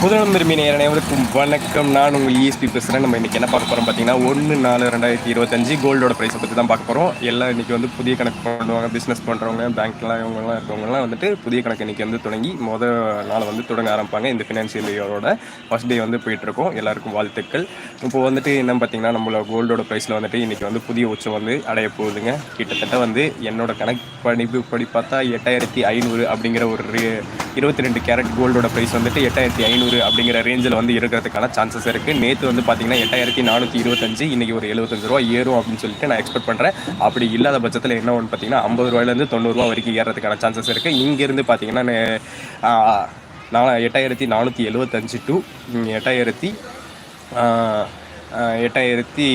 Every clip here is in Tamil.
முதலம் விரும்பி அனைவருக்கும் வணக்கம். நான் உங்கள் இஎஸ்பி பேசுகிறேன் நம்ம இன்றைக்கி என்ன பார்க்க போகிறோம் பார்த்தீங்கன்னா ஒன்று நாலு ரெண்டாயிரத்தி இருபத்தஞ்சு கோல்டோட ப்ரைஸை பற்றி தான் பார்க்க போகிறோம் எல்லாம் இன்றைக்கி வந்து புதிய கணக்கு பண்ணுவாங்க. பிஸ்னஸ் பண்ணுறவங்க பேங்க்லாம் இவங்கெல்லாம் இருக்கவங்கலாம் வந்துட்டு புதிய கணக்கு இன்றைக்கி வந்து தொடங்கி மொதல் நாள் வந்து தொடங்க ஆரம்பிப்பாங்க. இந்த ஃபினான்ஷியல் இயரோட ஃபஸ்ட் டே வந்து போயிட்டுருக்கோம் எல்லாருக்கும் வாழ்த்துக்கள். இப்போ வந்துட்டு என்ன பார்த்தீங்கன்னா நம்மளோட கோல்டோட ப்ரைஸில் வந்துட்டு இன்றைக்கி வந்து புதிய உச்சம் வந்து அடைய போகுதுங்க. கிட்டத்தட்ட வந்து என்னோட கணக்கு படிப்பு படி பார்த்தா எட்டாயிரத்தி ஐநூறு அப்படிங்கிற ஒரு ரே- இருபத்தி ரெண்டு கேரட் கோல்டோட ப்ரைஸ் வந்துட்டு எட்டாயிரத்தி ஐநூறு அப்படிங்கிற ரேஞ்சில் வந்து இருக்கிறதுக்கான சான்சஸ் இருக்குது நேற்று வந்து பார்த்தீங்கன்னா எட்டாயிரத்தி நானூற்றி இருபத்தஞ்சு இன்றைக்கி ஒரு எழுபத்தஞ்சு ரூபா ஏறும் அப்படின்னு சொல்லிட்டு நான் எக்ஸ்பெக்ட் பண்ணுறேன் அப்படி இல்லாத பட்சத்தில் என்ன ஒன்று பார்த்தீங்கன்னா ஐம்பது ரூபாயிலேருந்து தொண்ணூறுரூவா வரைக்கும் ஏறதுக்கான சான்சஸ் இருக்குது இங்கேருந்து பார்த்தீங்கன்னா நான் எட்டாயிரத்தி நானூற்றி எழுபத்தஞ்சு டு எட்டாயிரத்தி எட்டாயிரத்தி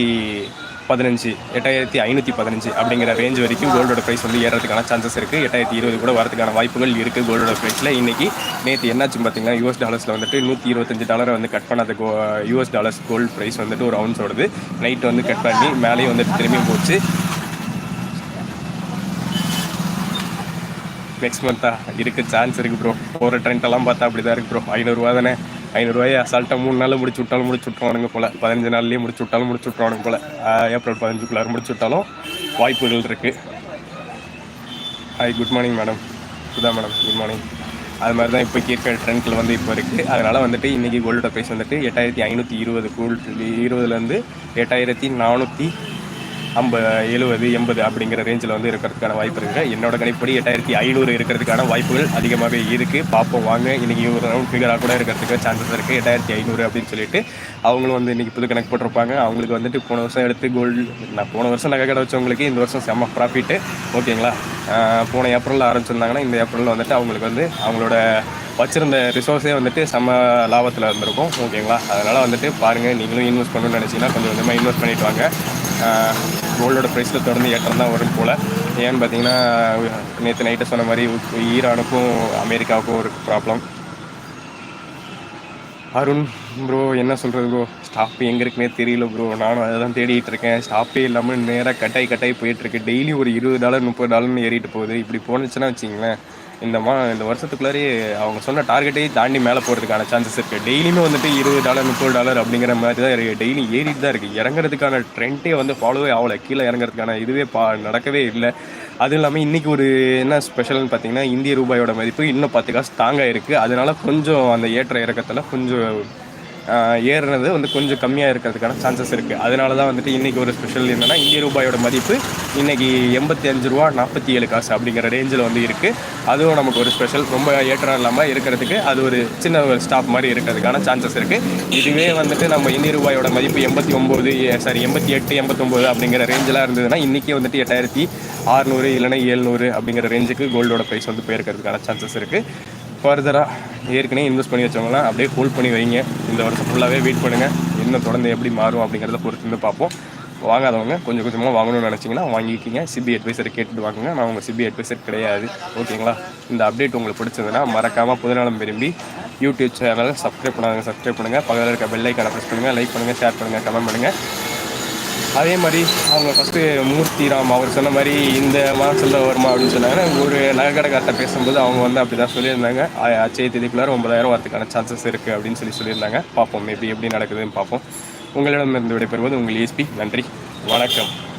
பதினஞ்சு எட்டாயிரத்தி ஐநூற்றி பதினஞ்சு அப்படிங்கிற ரேஞ்ச் வரைக்கும் கோல்டோட ப்ரைஸ் வந்து ஏறதுக்கான சான்சஸ் இருக்குது எட்டாயிரத்தி இருபது கூட வரதுக்கான வாய்ப்புகள் இருக்குது கோல்டோட ப்ரைஸில் இன்றைக்கி நேற்று என்னாச்சு பார்த்தீங்கன்னா யூஎஸ் டாலர்ஸில் வந்துட்டு நூற்றி இருபத்தஞ்சு டாலரை வந்து கட் பண்ணாத கோ யூஎஸ் டாலர்ஸ் கோல்டு ப்ரைஸ் வந்துட்டு ஒரு அவுன்ஸோடது நைட் வந்து கட் பண்ணி மேலேயும் வந்துட்டு திரும்பியும் போச்சு. நெக்ஸ்ட் மந்த்தா இருக்குது சான்ஸ் இருக்குது ப்ரோ போகிற ட்ரெண்ட் எல்லாம் பார்த்தா அப்படி தான் இருக்குது ப்ரோ ஐநூறுரூவா தானே. ஐநூறுரூவாயை அசால்ட்டாக மூணு நாள் முடிச்சு விட்டாலும் முடிச்சு விட்டுருவானுங்க போல. பதினஞ்சு நாள்லேயே முடிச்சு விட்டாலும் முடிச்சு விட்ருவானுங்க போல. ஏப்ரல் பதினஞ்சுக்குள்ளார முடிச்சு விட்டாலும் வாய்ப்புகள் இருக்குது hi good morning madam Sudha madam good morning அது மாதிரி தான் இப்போ இருக்கிற ட்ரெண்டில் வந்து இப்போ இருக்குது அதனால் வந்துட்டு இன்றைக்கி கோல்டோட ப்ரைஸ் வந்துட்டு எட்டாயிரத்தி ஐநூற்றி இருபது கோல்டு இருபதுலேருந்து எட்டாயிரத்தி நானூற்றி ஐம்பது எழுபது எண்பது அப்படிங்கிற ரேஞ்சில் வந்து இருக்கிறதுக்கான வாய்ப்பு இருக்குது என்னோட கணிப்படி எட்டாயிரத்தி ஐநூறு இருக்கிறதுக்கான வாய்ப்புகள் அதிகமாகவே இருக்குது பார்ப்போம் வாங்க. இன்றைக்கி ஒரு ரவுண்ட் ஃபிகராக கூட இருக்கிறதுக்கு சான்சஸ் இருக்குது எட்டாயிரத்தி ஐநூறு அப்படின்னு சொல்லிட்டு அவங்களும் வந்து இன்றைக்கி புது கணக்கு போட்டிருப்பாங்க. அவங்களுக்கு வந்துட்டு போன வருஷம் எடுத்து கோல்டு நான் போன வருஷம் நகை கடை வச்சவங்களுக்கு இந்த வருஷம் செம்ம ப்ராஃபிட்டு ஓகேங்களா? போன ஏப்ரலில் ஆரம்பிச்சிருந்தாங்கன்னா இந்த ஏப்ரலில் வந்துட்டு அவங்களுக்கு வந்து அவங்களோட வச்சிருந்த ரிசோர்ஸே வந்துட்டு செம்ம லாபத்தில் இருந்திருக்கும். ஓகேங்களா? அதனால் வந்துட்டு பாருங்கள் நீங்களும் இன்வெஸ்ட் பண்ணணும்னு நினச்சிங்கன்னா கொஞ்சம் கொஞ்சமாக இன்வெஸ்ட் பண்ணிட்டு வாங்க. கோல்டோட ப்ரைஸில் தொடர்ந்து ஏற்றம் தான் வரும் போல். ஏன்னு பார்த்தீங்கன்னா நேற்று நைட்டை சொன்ன மாதிரி ஈரானுக்கும் அமெரிக்காவுக்கும் ஒரு ப்ராப்ளம் அருண் ப்ரோ என்ன சொல்கிறது ப்ரோ ஸ்டாப் எங்கே இருக்குன்னே தெரியல ப்ரோ நானும் அதை தான் தேடிட்டு இருக்கேன். ஸ்டாப்பே இல்லாமல் நேராக கட்டாய் கட்டாய் போயிட்டுருக்கு டெய்லி ஒரு இருபது டாலர் முப்பது டாலர்னு ஏறிட்டு போகுது. இப்படி போனுச்சுன்னா வச்சிங்களேன் இந்த மா இந்த வருஷத்துக்குள்ளாரே அவங்க சொன்ன டார்கெட்டே தாண்டி மேலே போகிறதுக்கான சான்சஸ் இருக்குது டெய்லியுமே வந்துட்டு இருபது டாலர் முப்பது டாலர் அப்படிங்கிற மாதிரி தான் இருக்குது டெய்லி ஏறிட்டு தான் இருக்குது இறங்குறதுக்கான ட்ரெண்டே வந்து ஃபாலோவே ஆகலை. கீழே இறங்குறதுக்கான இதுவே பா நடக்கவே இல்லை. அதுவும் இல்லாமல் இன்றைக்கி ஒரு என்ன ஸ்பெஷல்னு பார்த்தீங்கன்னா இந்திய ரூபாயோட மதிப்பு இன்னும் பத்து காசு தாங்க இருக்குது அதனால கொஞ்சம் அந்த ஏற்ற இறக்கத்தில் கொஞ்சம் ஏறுனது வந்து கொஞ்சம் கம்மியாக இருக்கிறதுக்கான சான்சஸ் இருக்குது அதனால தான் வந்துட்டு இன்றைக்கி ஒரு ஸ்பெஷல் என்னென்னா இந்திய ரூபாயோட மதிப்பு இன்றைக்கி எண்பத்தி அஞ்சு ரூபா நாற்பத்தி ஏழு காசு அப்படிங்கிற ரேஞ்சில் வந்து இருக்குது அதுவும் நமக்கு ஒரு ஸ்பெஷல் ரொம்ப ஏற்றம் இல்லாமல் இருக்கிறதுக்கு அது ஒரு சின்ன ஒரு ஸ்டாப் மாதிரி இருக்கிறதுக்கான சான்சஸ் இருக்குது இதுவே வந்துட்டு நம்ம இந்திய ரூபாயோட மதிப்பு எண்பத்தி ஒம்பது சாரி எண்பத்தி எட்டு எண்பத்தொம்போது அப்படிங்கிற ரேஞ்செலாம் இருந்ததுன்னா இன்றைக்கி வந்துட்டு எட்டாயிரத்தி ஆறுநூறு இல்லைன்னா ஏழ்நூறு அப்படிங்கிற ரேஞ்சுக்கு கோல்டோட ப்ரைஸ் வந்து போயிருக்கிறதுக்கான சான்சஸ் இருக்குது ஃபர்தராக ஏற்கனவே இன்வெஸ்ட் பண்ணி வச்சவங்களாம் அப்படியே ஹோல்ட் பண்ணி வைங்க. இந்த வருஷம் ஃபுல்லாகவே வெயிட் பண்ணுங்கள் என்ன தொடர்ந்து எப்படி மாறும் அப்படிங்கிறத பொறுத்து வந்து பார்ப்போம். வாங்காதவங்க கொஞ்சம் கொஞ்சமாக வாங்கணும்னு நினச்சிங்கன்னா வாங்கிக்கிங்க. சிபி அட்வைசரை கேட்டுட்டு வாங்குங்க. நான் உங்கள் சிபி அட்வைசர் கிடையாது. ஓகேங்களா? இந்த அப்டேட் உங்களுக்கு பிடிச்சதுன்னா மறக்காமல் புதுநலம் விரும்பி யூடியூப் சேனலை சப்ஸ்கிரைப் பண்ணாங்க சப்ஸ்கிரைப் பண்ணுங்கள் பக்கத்தில் இருக்க பெல் ஐக்கானை ப்ரெஸ் பண்ணுங்கள் லைக் பண்ணுங்கள் ஷேர் பண்ணுங்கள் கமெண்ட் பண்ணுங்கள் அதே மாதிரி அவங்க ஃபஸ்ட்டு மூர்த்திராம் அவர் சொன்ன மாதிரி இந்த மாதத்தில் வருமா அப்படின்னு சொன்னாங்கன்னா ஒரு நகைக்கடைக்கார்ட்ட பேசும்போது அவங்க வந்து அப்படி தான் சொல்லியிருந்தாங்க அச்சய தேதிக்குள்ளார ஒன்பதாயிரம் வரதுக்கான சான்சஸ் இருக்குது அப்படின்னு சொல்லி சொல்லியிருந்தாங்க. பார்ப்போம் மேபி எப்படி நடக்குதுன்னு பார்ப்போம். உங்களிடம் இருந்து விடைபெறுவது உங்கள் ESP நன்றி. வணக்கம்.